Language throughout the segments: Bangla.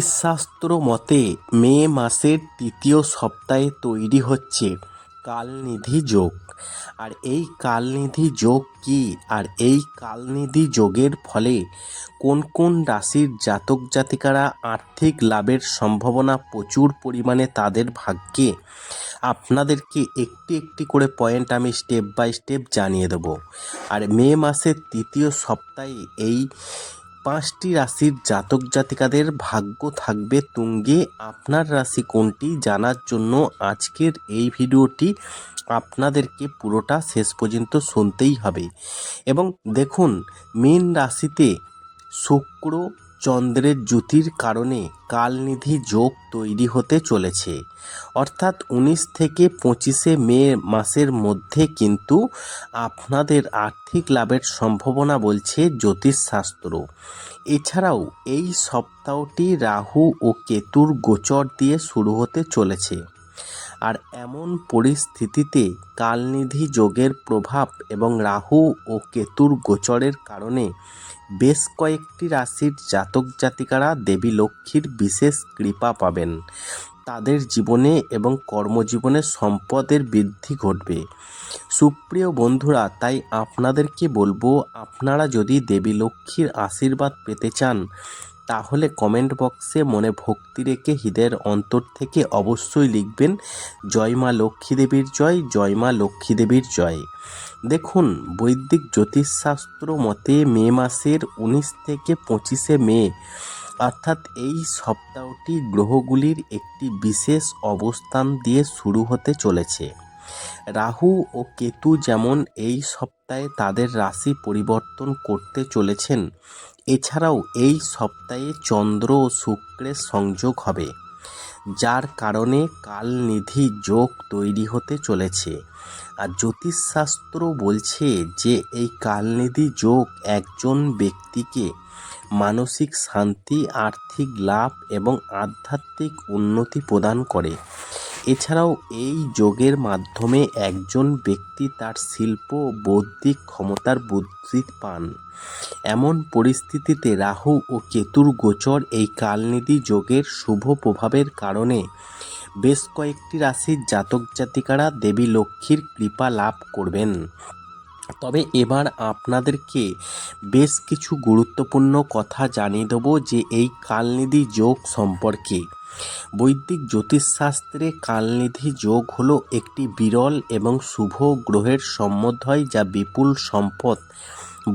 শাস্ত্র মতে মে মাসের তৃতীয় সপ্তাহে তৈরি হচ্ছে কালনিধি যোগ। আর এই কালনিধি যোগ কী? আর এই কালনিধি যোগের ফলে কোন কোন রাশির জাতক জাতিকারা আর্থিক লাভের সম্ভাবনা প্রচুর পরিমাণে তাদের ভাগ্যে? আপনাদেরকে একটি একটি করে পয়েন্ট আমি স্টেপ বাই স্টেপ জানিয়ে দেবো। আর মে মাসের তৃতীয় সপ্তাহে এই পাঁচটি রাশির জাতক জাতিকাদের ভাগ্য থাকবে তুঙ্গে। আপনার রাশি কোনটি জানার জন্য আজকের এই ভিডিওটি আপনাদেরকে পুরোটা শেষ পর্যন্ত শুনতেই হবে। এবং দেখুন, মেন রাশিতে শুক্র চন্দ্রের জ্যোতির কারণে কালনিধি যোগ তৈরি হতে চলেছে। অর্থাৎ উনিশ থেকে পঁচিশে মে মাসের মধ্যে কিন্তু আপনাদের আর্থিক লাভের সম্ভাবনা বলছে জ্যোতিষশাস্ত্র। এছাড়াও এই সপ্তাহটি রাহু ও কেতুর গোচর দিয়ে শুরু হতে চলেছে। আর এমন পরিস্থিতিতে কালনিধি যোগের প্রভাব এবং রাহু ও কেতুর গোচরের কারণে বেশ কয়েকটি রাশির জাতক জাতিকারা দেবী লক্ষ্মীর বিশেষ কৃপা পাবেন। তাদের জীবনে এবং কর্মজীবনে সম্পদের বৃদ্ধি ঘটবে। সুপ্রিয় বন্ধুরা, তাই আপনাদেরকে বলব, আপনারা যদি দেবী লক্ষ্মীর আশীর্বাদ পেতে চান তাহলে কমেন্ট বক্সে মনে ভক্তি রেখে হৃদয়ের অন্তর থেকে অবশ্যই লিখবেন, জয় মা লক্ষ্মী দেবীর জয় জয় মা লক্ষ্মী দেবীর জয়। দেখুন, বৈদিক জ্যোতিষশাস্ত্র মতে মে মাসের উনিশ থেকে পঁচিশে মে, অর্থাৎ এই সপ্তাহটি গ্রহগুলির একটি বিশেষ অবস্থান দিয়ে শুরু হতে চলেছে। রাহু ও কেতু যেমন এই সপ্তাহে তাদের রাশি পরিবর্তন করতে চলেছেন এছাড়াও এই সপ্তাহে চন্দ্র ও শুক্রের সংযোগ হবে, যার কারণে কালনিধি যোগ তৈরি হতে চলেছে। আর জ্যোতিষশাস্ত্র বলছে যে, এই কালনিধি যোগ একজন ব্যক্তিকে মানসিক শান্তি, আর্থিক লাভ এবং আধ্যাত্মিক উন্নতি প্রদান করে। এছাড়াও এই যোগের মাধ্যমে একজন ব্যক্তি তার শিল্প, বৌদ্ধিক ক্ষমতার বুদ্ধি পান। এমন পরিস্থিতিতে রাহু ও কেতুর গোচর এই কালনিধি যোগের শুভ প্রভাবের কারণে বেশ কয়েকটি রাশির জাতক জাতিকারা দেবী লক্ষ্মীর কৃপা লাভ করবেন। তবে এবার আপনাদেরকে বেশ কিছু গুরুত্বপূর্ণ কথা জানিয়ে দেবো যে এই কালনিধি যোগ সম্পর্কে। বৈদিক জ্যোতিষশাস্ত্রে কালনিধি যোগ হলো একটি বিরল এবং শুভ গ্রহের সম্বন্ধয় যা বিপুল সম্পদ,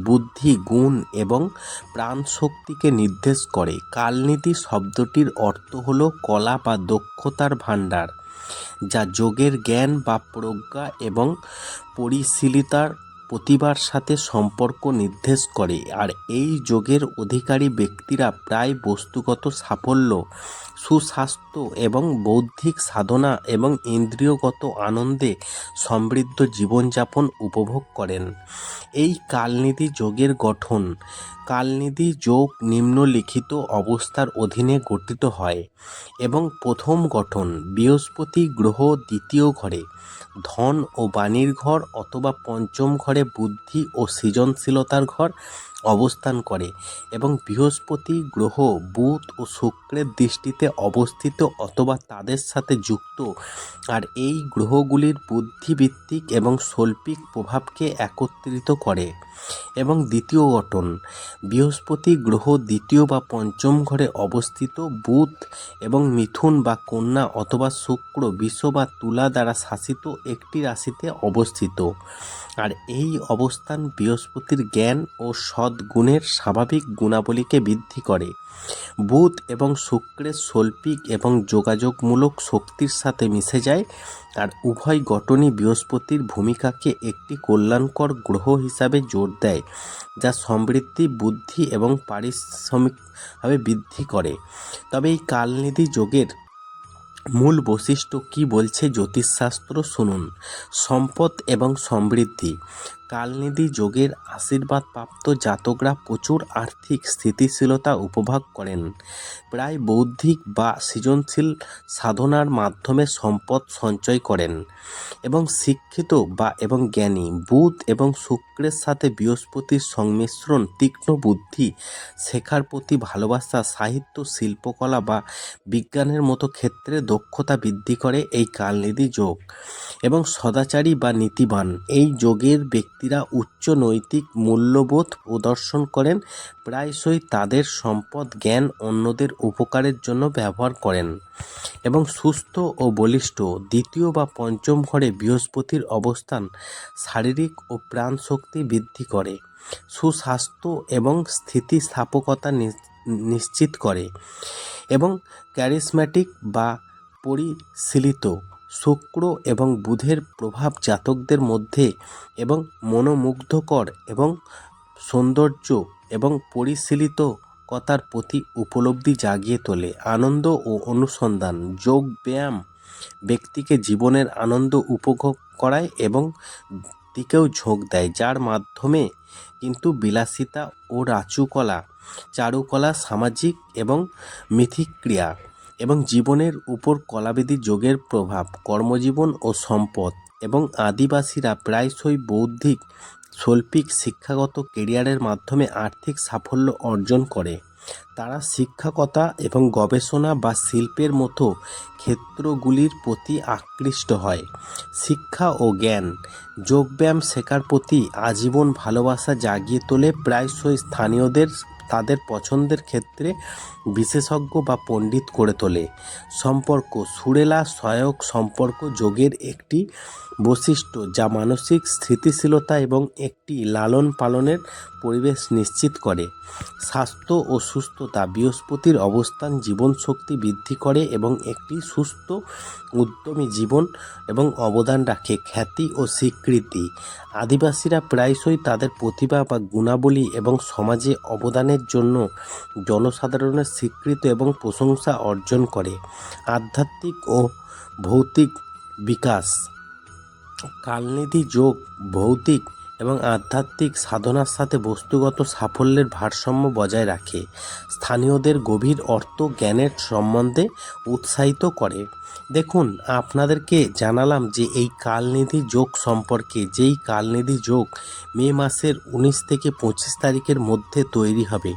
বুদ্ধি, গুণ এবং প্রাণশক্তিকে নির্দেশ করে। কালনীতি শব্দটির অর্থ হলো কলা বা দক্ষতার ভাণ্ডার, যা যোগের জ্ঞান বা প্রজ্ঞা এবং পরিশীলিতার প্রতিভার সাথে সম্পর্ক নির্দেশ করে। আর এই যোগের অধিকারী ব্যক্তিরা প্রায় বস্তুগত সাফল্য, সুস্বাস্থ্য এবং বৌদ্ধিক সাধনা এবং ইন্দ্রিয়গত আনন্দে সমৃদ্ধ জীবনযাপন উপভোগ করেন। এই কালনিধি যোগের গঠন, কালনিধি যোগ নিম্নলিখিত অবস্থার অধীনে গঠিত হয় এবং প্রথম গঠন বৃহস্পতি গ্রহ দ্বিতীয় ঘরে, ধন ও বাণীর ঘর অথবা পঞ্চম ঘরে বুদ্ধি ও সৃজনশীলতার ঘর। অবস্থান করে এবং বৃহস্পতি গ্রহ বুধ ও শুক্রের দৃষ্টিতে অবস্থিত অথবা তাদের সাথে যুক্ত। আর এই গ্রহগুলির বুদ্ধিভিত্তিক এবং শৈল্পিক প্রভাবকে একত্রিত করে। এবং দ্বিতীয় গঠন, বৃহস্পতি গ্রহ দ্বিতীয় বা পঞ্চম ঘরে অবস্থিত বুধ এবং মিথুন বা কন্যা অথবা শুক্র বিশ্ব বা তুলা দ্বারা শাসিত একটি রাশিতে অবস্থিত। আর এই অবস্থান বৃহস্পতির জ্ঞান ও সদ্গুণের স্বাভাবিক গুণাবলীকে বৃদ্ধি করে। বুধ এবং শুক্রের শৈল্পিক এবং যোগাযোগমূলক শক্তির সাথে মিশে যায়। আর উভয় গঠনই বৃহস্পতির ভূমিকাকে একটি কল্যাণকর গ্রহ হিসাবে জোর দেয়, যা সমৃদ্ধি, বুদ্ধি এবং পারিশ্রমিকভাবে বৃদ্ধি করে। তবে এই কালনিধি যোগের মূল বৈশিষ্ট্য কি বলছে জ্যোতিষশাস্ত্র শুনুন। সম্পদ এবং সমৃদ্ধি। কালনিধি যোগের আশীর্বাদপ্রাপ্ত জাতকরা প্রচুর আর্থিক স্থিতিশীলতা উপভোগ করেন। প্রায় বৌদ্ধিক বা সৃজনশীল সাধনার মাধ্যমে সম্পদ সঞ্চয় করেন এবং শিক্ষিত বা এবং জ্ঞানী। বুধ এবং শুক্রের সাথে বৃহস্পতির সংমিশ্রণ তীক্ষ্ণ বুদ্ধি, শেখার প্রতি ভালোবাসা, সাহিত্য, শিল্পকলা বা বিজ্ঞানের মতো ক্ষেত্রে দক্ষতা বৃদ্ধি করে এই কালনিধি যোগ এবং সদাচারী বা নীতিবান। এই যোগের ব্যক্তিরা উচ্চ নৈতিক মূল্যবোধ প্রদর্শন করেন, প্রায়শই তাদের সম্পদ, জ্ঞান অন্যদের উপকারের জন্য ব্যবহার করেন এবং সুস্থ ও বলিষ্ঠ। দ্বিতীয় বা পঞ্চম ঘরে বৃহস্পতির অবস্থান শারীরিক ও প্রাণ শক্তি বৃদ্ধি করে, সুস্বাস্থ্য এবং স্থিতিস্থাপকতা নিশ্চিত করে এবং ক্যারিসম্যাটিক বা পরিশীলিত। শুক্র এবং বুধের প্রভাব জাতকদের মধ্যে এবং মনোমুগ্ধকর এবং সৌন্দর্য এবং পরিশীলিতকতার প্রতি উপলব্ধি জাগিয়ে তোলে। আনন্দ ও অনুসন্ধান, যোগ ব্যায়াম ব্যক্তিকে জীবনের আনন্দ উপভোগ করায় এবং দিকেও ঝোঁক দেয়, যার মাধ্যমে কিন্তু বিলাসিতা ও রাচুকলা চারুকলা, সামাজিক এবং মিথিক্রিয়া এবং জীবনের উপর কলাবিধি যোগের প্রভাব, কর্মজীবন ও সম্পদ এবং আদিবাসীরা প্রায়শই বৌদ্ধিক, শৈল্পিক, শিক্ষাগত কেরিয়ারের মাধ্যমে আর্থিক সাফল্য অর্জন করে। তারা শিক্ষকতা এবং গবেষণা বা শিল্পের মতো ক্ষেত্রগুলির প্রতি আকৃষ্ট হয়। শিক্ষা ও জ্ঞান, যোগব্যায়াম শেখার প্রতি আজীবন ভালোবাসা জাগিয়ে তোলে প্রায়শই স্থানীয়দের তাদের পছন্দের ক্ষেত্রে বিশেষজ্ঞ বা পণ্ডিত করে তোলে। সম্পর্ক, সুরেলা সহায়ক সম্পর্ক যোগের একটি বৈশিষ্ট্য যা মানসিক স্থিতিশীলতা এবং একটি লালন পালনের পরিবেশ নিশ্চিত করে। স্বাস্থ্য ও সুস্থতা বৃহস্পতির অবস্থান, জীবনশক্তি বৃদ্ধি করে এবং একটি সুস্থ, উদ্যমী জীবন এবং অবদান রাখে। খ্যাতি ও স্বীকৃতি। আদিবাসীরা প্রায়শই তাদের প্রতিভা বা গুণাবলী এবং সমাজে অবদানের জন্য জনসাধারণের স্বীকৃত এবং প্রশংসা অর্জন করে। আধ্যাত্মিক ও ভৌতিক বিকাশ। কালনিধি যোগ ভৌতিক এবং আধ্যাত্মিক সাধনার সাথে বস্তুগত সাফল্যের ভারসাম্য বজায় রাখে। স্থানীয়দের গভীর অর্থ জ্ঞানের সম্বন্ধে উৎসাহিত করে। দেখুন, আপনাদেরকে জানালাম যে এই কালনিধি যোগ সম্পর্কে, যেই কালনিধি যোগ মে মাসের উনিশ থেকে পঁচিশ তারিখের মধ্যে তৈরি হবে।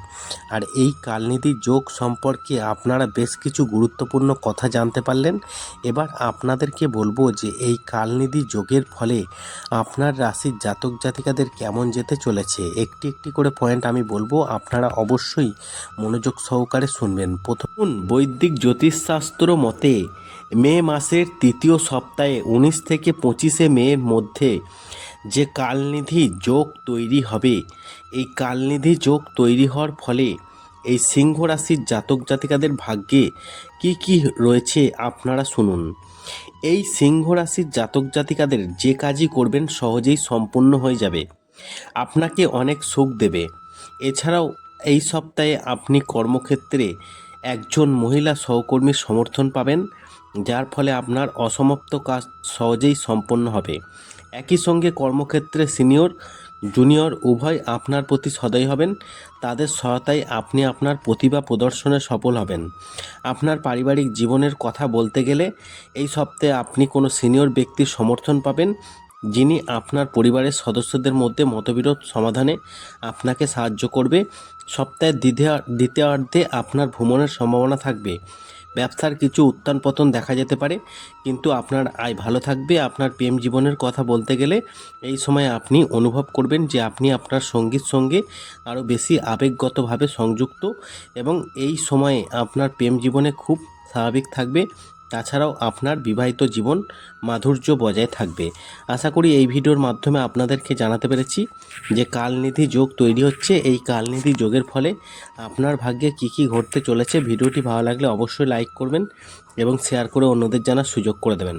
আর এই কালনিধি যোগ সম্পর্কে আপনারা বেশ কিছু গুরুত্বপূর্ণ কথা জানতে পারলেন। এবার আপনাদেরকে বলব যে এই কালনিধি যোগের ফলে আপনার রাশির জাতক জাতিকাদের কেমন যেতে চলেছে, একটি একটি করে পয়েন্ট আমি বলব, আপনারা অবশ্যই মনোযোগ সহকারে শুনবেন। প্রথম বৈদিক জ্যোতিষশাস্ত্র মতে মে মাসের তৃতীয় সপ্তাহে উনিশ থেকে পঁচিশে মের মধ্যে যে কালনিধি যোগ তৈরি হবে, এই কালনিধি যোগ তৈরি হওয়ার ফলে এই সিংহ রাশির জাতক জাতিকাদের ভাগ্যে কি কি রয়েছে, আপনারা শুনুন। এই সিংহ রাশির জাতক জাতিকাদের যে কাজই করবেন সহজেই সম্পূর্ণ হয়ে যাবে। আপনাকে অনেক সুখ দেবে। এছাড়াও এই সপ্তাহে আপনি কর্মক্ষেত্রে একজন মহিলা সহকর্মীর সমর্থন পাবেন, যার ফলে আপনার অসমাপ্ত কাজ সহজেই সম্পন্ন হবে। একই সঙ্গে কর্মক্ষেত্রে সিনিয়র জুনিয়র উভয় আপনার প্রতি সদয় হবেন, তাদের সহায়তায় আপনি আপনার প্রতিভা প্রদর্শনে সফল হবেন। আপনার পারিবারিক জীবনের কথা বলতে গেলে, এই সপ্তাহে আপনি কোনো সিনিয়র ব্যক্তির সমর্থন পাবেন, যিনি আপনার পরিবারের সদস্যদের মধ্যে মতবিরোধ সমাধানে আপনাকে সাহায্য করবে। সপ্তাহের দ্বিতীয় দ্বিতীয়ার্ধে আপনার ভ্রমণের সম্ভাবনা থাকবে। ব্যবসার কিছু উত্থান পতন দেখা যেতে পারে। কিন্তু আপনার আয় ভালো থাকবে। আপনার প্রেম জীবনের কথা বলতে গেলে এই সময় আপনি অনুভব করবেন যে আপনি আপনার সঙ্গীর সঙ্গে আরও বেশি আবেগগতভাবে সংযুক্ত এবং এই সময়ে আপনার প্রেম জীবনে খুব স্বাভাবিক থাকবে। তাছাড়াও আপনার বিবাহিত জীবন মাধুর্য বজায় থাকবে। আশা করি এই ভিডিওর মাধ্যমে আপনাদেরকে জানাতে পেরেছি যে কালনিধি যোগ তৈরি হচ্ছে। এই কালনিধি যোগের ফলে আপনার ভাগ্যে কি কি ঘটতে চলেছে, ভিডিওটি ভালো লাগলে অবশ্যই লাইক করবেন এবং শেয়ার করে অন্যদের জানার সুযোগ করে দেবেন।